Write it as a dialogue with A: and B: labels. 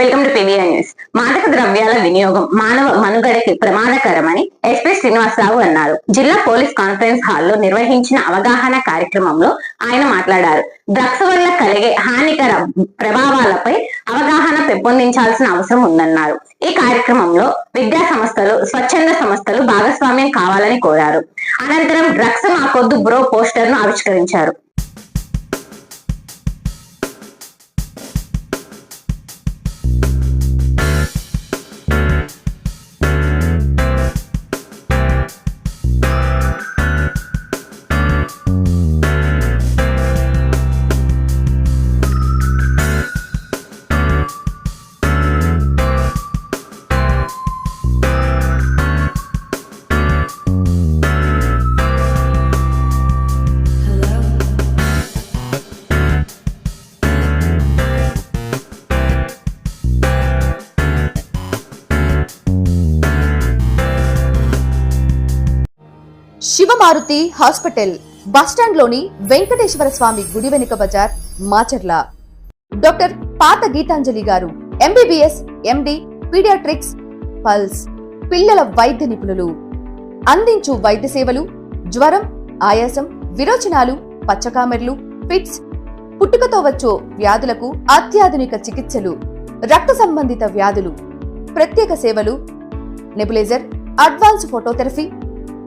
A: Welcome to PVR news మాదక ద్రవ్యాల వినియోగం మానవ మనుగడకి ప్రమాదకరమని ఎస్పీ శ్రీనివాసరావు అన్నారు. జిల్లా పోలీస్ కాన్ఫరెన్స్ హాల్లో నిర్వహించిన అవగాహన కార్యక్రమంలో ఆయన మాట్లాడారు. డ్రగ్స్ వల్ల కలిగే హానికర ప్రభావాలపై అవగాహన పెంపొందించాల్సిన అవసరం ఉందన్నారు. ఈ కార్యక్రమంలో విద్యా సంస్థలు స్వచ్ఛంద సంస్థలు భాగస్వామ్యం కావాలని కోరారు. అనంతరం డ్రగ్స్ మాకొద్దు బ్రో పోస్టర్ను ఆవిష్కరించారు.
B: శివమారుతి హాస్పిటల్ బస్టాండ్లోని వెంకటేశ్వర స్వామి గుడి వెనుక బజార్ మాచర్ల. డాక్టర్ పాత గీతాంజలి గారు ఎంబీబీఎస్ ఎండి పీడియాట్రిక్స్ పల్స్ పిల్లల వైద్య నిపుణులు. అందించు వైద్య సేవలు జ్వరం ఆయాసం విరోచనాలు పచ్చకామెర్లు ఫిట్స్ పుట్టుకతో వచ్చే వ్యాధులకు అత్యాధునిక చికిత్సలు రక్త సంబంధిత వ్యాధులు ప్రత్యేక సేవలు nebuliser advance phototherapy